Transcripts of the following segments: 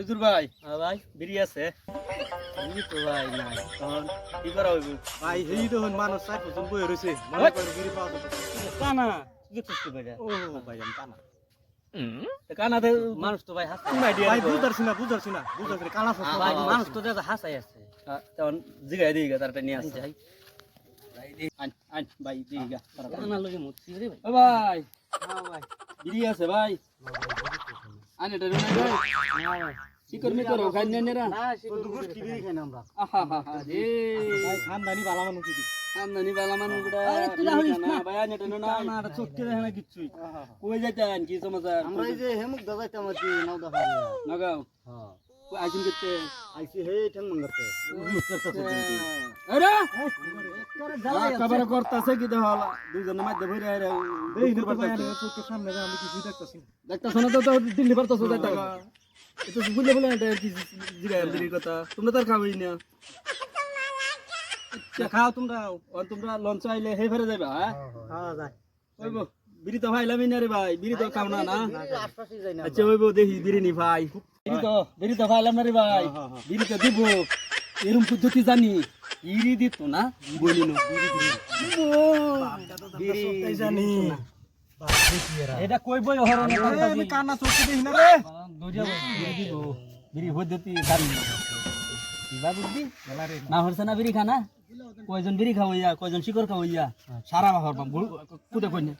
হুজুর ভাই? হ্যাঁ ভাই বিড়ি আছে। বুঝি তো ভাই নাই তখন কি করা হইব? ভাই এই তো মানুষ চার পছন্দ বই রয়েছে। মনে করে গিরি পাওয়া যাবে। কানা কি করতে পারে ও ভাই আমি কানা। কানাতে মানুষ তো ভাই কোন ভাই বুঝারছি না বুঝারছি না বুঝারছি কানা ভাই। মানুষ তো হাসাই আছে। তখন জিগাই দিই গা তারটা নিয়ে আসছে। ভাই আন আন ভাই দিই গা তাড়াতাড়ি। কানা লগে মুছি রে ভাই। ভাই। হ্যাঁ ভাই। বিড়ি আছে ভাই আন এটা না কি করবি করো খাই নে নেরা না সে তো দুপুর কি দিয়ে খাই না আমরা। আহা হা হা রে। ভাই খানদানি বালা মানুষ কি আমদানি বালা মানুষ গুড়া আরে তুই রাহুলিস না। ভাই আন না না। কানা চোখকে দেখে না কিচ্ছু কই যাইতেন কি সমাচার আমরা এই যে হেমুক দাদাইতাম আর কি নাও দেখা নাগাও। হ্যাঁ। আইসিন করতে আইছি হে ঠেং মঙ্গাতে আরে! করে জ্বালাই কাবার করতাছে কি দেহ দুইজনের মধ্যে ভরে আরে এই তো ভাই আমি চোখের সামনে আমি কিছুই দেখতাছি দেখতাছ না তো তো দিল্লি পারতাছ দেখতা এটা বুঝলে বলে এটা কি জিরা দিলির কথা। তোমরা তার খাওয়াই না। আচ্ছা খাও তোমরা আর তোমরা লঞ্চ আইলে হে ফেরে যাইবা হ্যাঁ? হ্যাঁ যাই। ওইব বিড়ি তো না রে ভাই বিড়ি তো খাও না আচ্ছা ওইব দেখি বিড়ি নি ভাই। তো তো ভাইলাম না রে ভাই। বিড়ি তো দিব। এরম পদ্ধতি জানি। বিড়ি দিত না বলি না। জানি। এটা কই বই হরণ আমি কানা চোখকে দেখি না রে। দরিয়া বিড়ি দিব। বিড়ি পদ্ধতি জানি। কিবা বুদ্ধি? না হরছে না বিড়ি খানা। কয়জন বিড়ি খাওয়াইয়া কয়জন শিকর খাওয়াইয়া সারা বাহর কুটে কইনে।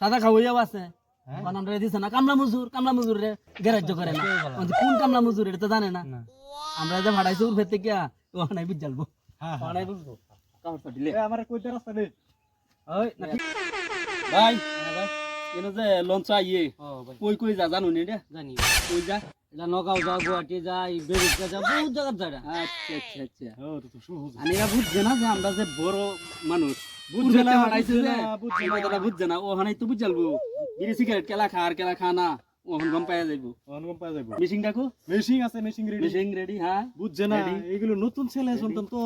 সাদা খাওয়াইয়াও আছে। বানান রে দিছে না কামলা মজুর কামলা মজুর রে গ্যারাজ্য করে না। কোন কামলা মজুর এটা তো জানে না। আমরা যে ভাড়াইছে উর ভেতে কিয়া ও নাই জ্বালবো। হ্যাঁ বুঝব আমার কইতে রাস্তা নেই ওই ভাই। ভাই। এনে যে লঞ্চ আইয়ে। কই কই যা জানো নি রে? জানি। কই যা? এটা নগাঁও যা গুয়াহাটি যাই বেরিকা যা বহুত জায়গা। যায় আচ্ছা আচ্ছা আচ্ছা। ও তো সহজ। আমি এরা বুঝছে না যে আমরা যে বড় মানুষ। বুঝছে না, বুঝছে না, বুঝছে তো বুঝ বিড়ি সিগারেট কেলা খা আর কেলা খা না ওখান গম পাইয়া যাইবো। অনুকম পাওয়া যাবে মিশিং ডাকো মেশিং আছে মেশিং রেডি মিশিং রেডি হ্যাঁ বুঝছে না এগুলো নতুন ছেলে সন্তান তো।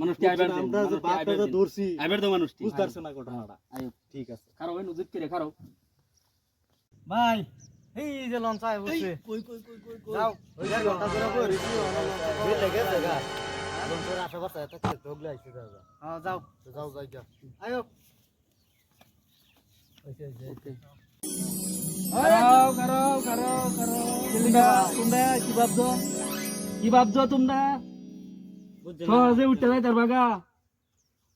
মানুষ বুঝছে না, আমরা যে বাপটা ধরছি আইবার তো মানুষ বুঝতে পারছে না ঘটনাটা। আয়ো ঠিক আছে। খারো ভাই নজর করে খারো। ভাই এই যে লঞ্চ আয় বসে। কই কই কই কই কই? যাও ওই যে ঘণ্টা করে বই রিসি ওই লাগে জায়গা লঞ্চের আশেপাশে এত খেতে ঢোকলে আইছে দাদা। হ্যাঁ যাও। যাও যাই যা আয়ো খারাও খারাও খারাও খারাও তোমরা তোমরা কি ভাবছ কি ভাবছ তোমরা সহজে উঠতে যাই তার বাগা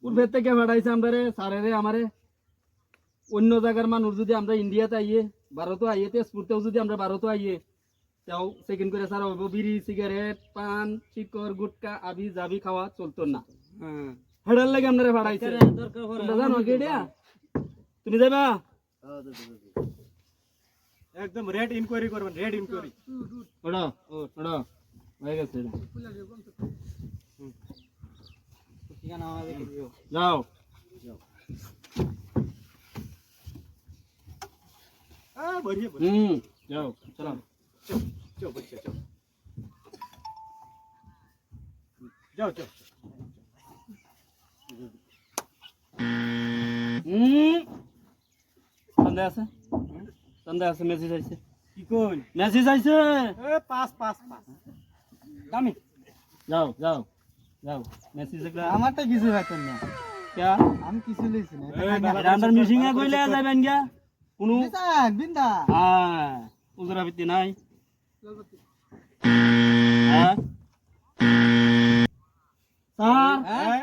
উঠবের থেকে ভাড়াইছে আমরা রে সারে রে আমারে অন্য জায়গার মানুষ যদি আমরা ইন্ডিয়াতে আইয়ে ভারতও আইয়ে তেজপুরতেও যদি আমরা ভারতও আইয়ে তাও সেকেন্ড করে সারা হইব বিড়ি সিগারেট পান শিকর গুটকা আবি জাবি খাওয়া চলতো না হেডার লাগে আমরা ভাড়াইছে দরকার তোমরা জানো কেডিয়া তুমি যাবা একদম রেড ইনকোয়ারি করবেন রেড ইনকোয়ারি ওড়ো ওড়ো হয়ে গেছে যাও। হুম যাও চলো। চল বচ্চা চল। যাও চল হুম। সন্দেহ আছে? সন্দেহ আছে মেসেজ আইছে। কি কই মেসেজ আইছে। এ পাস পাস পাস। দামি। যাও যাও যাও। মেসেজ একটা আমারটা কিছু রাখেন না। क्या আমি কিছু লইছি না। এটা মিশিং এ কইলে যাবেন গিয়া। কোনো বিন্দা। হ্যাঁ উজরা ভিত্তি নাই। হ্যাঁ? স্যার হ্যাঁ?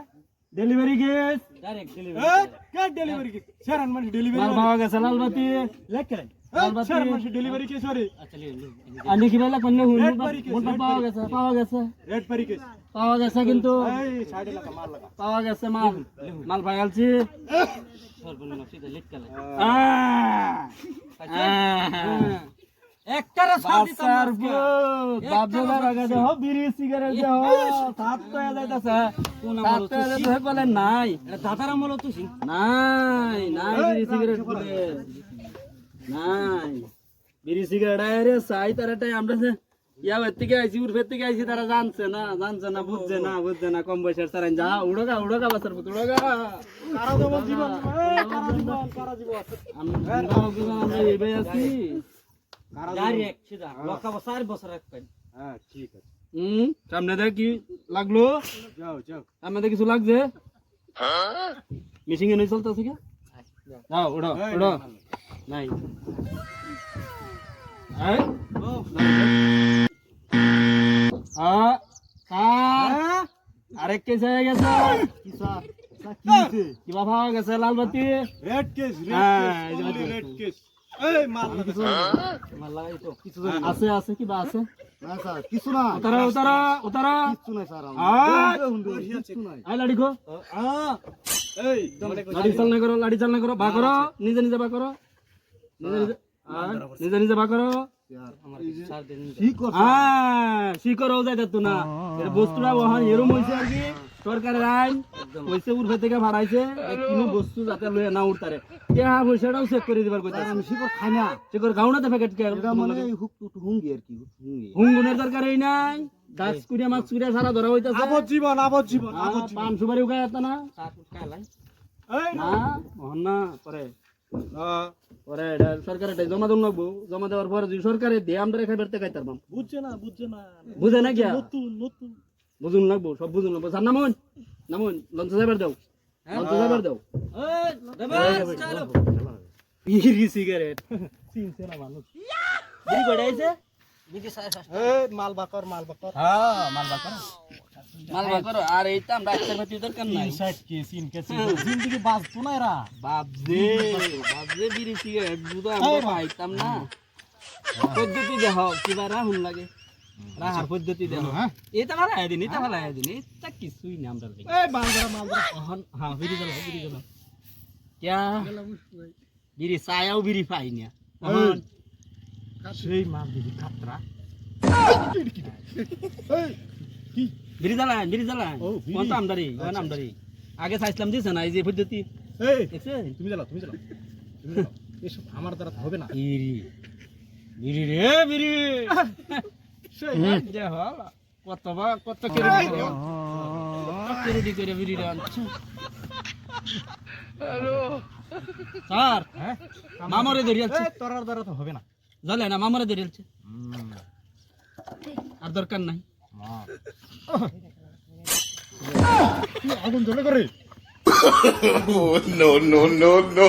ডেলিভারি গেস ডাইরেক্ট ডেলিভারি কে ডেলিভারি কি সেরান মানে ডেলিভারি মাল পাওয়া গেছে লাল বাতি লেখে ডেলিভারি কে সরি আচ্ছা লিও লিও কি বেলা কোন হুন। Red পাওয়া গেছে পাওয়া গেছে। রেড পারি কে পাওয়া গেছে কিন্তু এই সাইডে লাগা মার লাগা। পাওয়া গেছে মাল। মাল পাইয়ালছি সর্বনিম্ন সিধা লিখ কালে একটা বাচ্চার বুক বাপদাদার আগে দেহ বিড়ি সিগারেট দেহ সাত তো যাইতাছে। কোন আমল তো বলে নাই এটা দাদার আমল তো নাই নাই বিড়ি সিগারেট বলে নাই বিড়ি সিগারেট আরে সাই তারাটাই আমরা ইয়া থেকে আইছি উর থেকে আইছি তারা জানছে না জানছে না বুঝছে না বুঝছে না কম বয়সের তারা যা উড়োগা উড়োগা বাসার পুত উড়োগা। আমরা আমরা আছি। হ্যাঁ। ঠিক আছে। হুম সামনে দেখ কি লাগল। যাও যাও। সামনে কিছু লাগছে। মিশিং এ নই চলতেছে কি? যাও। ওড়ো ওড়ো নাই আরেক কেস হয়ে গেছে কিবা পাওয়া গেছে লালবাতি রেড কেস রেড কেস আছে আছে কিবা আছে না স্যার কিছু না উতারা উতারা উতারা কিছু নাই স্যার আই লাড়ি এই লাড়ি চালনা করো লাড়ি চালনা করো বা করো নিজে নিজে বা করো নিজে নিজে আয়, নিজে নিজে বা করো। কর হ্যাঁ। শিকরও যাই তো না। বস্তুটা ওহান এরম হইছে আর কি সরকারের আইন। হইছে উর্ফে থেকে ভাড়াইছে কোনো বস্তু যাতে লয়ে না উঠতারে টিয়া পয়সাটাও চেক করে দিবার কইতা আমি শিকর খাই না। শিকর গাও না তো প্যাকেট কে। মানে হুঙ্গি আর কি হুঙ্গুনের দরকার এই নাই। গাছ কুড়িয়া মাছ কুড়িয়া সারা ধরা হইতাছে। জীবন আবজ্জীবন আহ, পান সুপারি উগায় না। না মোহন না পরে। পরে এটা সরকার এটা জমা দেব লাগবো জমা দেওয়ার পরে যদি সরকারে দিয়ে আমরা রেখা বেরতে বুঝছে না বুঝছে না বুঝে না গিয়া নতুন নতুন বুঝুন লাগবো সব বুঝুন লাগবো স্যার নামুন নামুন লঞ্চ যাবার দাও লঞ্চ যাবার দাও বিড়ি সিগারেট চিনছে না মানুষ বিড়ি কয়টা আইছে এই মাল বাকর মাল বাকর মাল বাকর আর এইটা আমরা একটা ভাতি দরকার নাই। সাইড কে সিন কে জিন্দগি বাঁচতো না এরা। বাবজে বাবজে বিড়ি সিগারেট দুধ আমরা পাইতাম না। পদ্ধতি দেহ কিবা রাহুল লাগে। রাহার পদ্ধতি দেহ হ্যাঁ। এটা ভালো আয়দিন এটা ভালো আয়দিন এটা কিছুই না আমরা দেখি। এই মালদরা মালদরা হ্যাঁ বিড়ি গেল বিড়ি গেল ক্যা বিড়ি চায়াও বিড়ি পাই না। এখন সেই মাল দিদি কাতরা বিড়ি জ্বালায় বিড়ি। জ্বালায় কোন আমদারি কোন আমদারি আগে চাইছিলাম দিছে না এই যে পদ্ধতি। এই তুমি জ্বালাও তুমি জ্বালাও তুমি জ্বালাও। এসব আমার দ্বারা হবে না। বিড়ি। বিড়ি রে বিড়ি। সেই। যে হল কত বা কত কেড়ে কেড়ে করে বিড়ি রে আনছে। স্যার হ্যাঁ? মামরে ধরিয়াছে তোরার দ্বারা তো হবে না। জালে না মামরে ধরিয়াছে আর দরকার নাই আগুন জ্বলে করে no, no, no, no.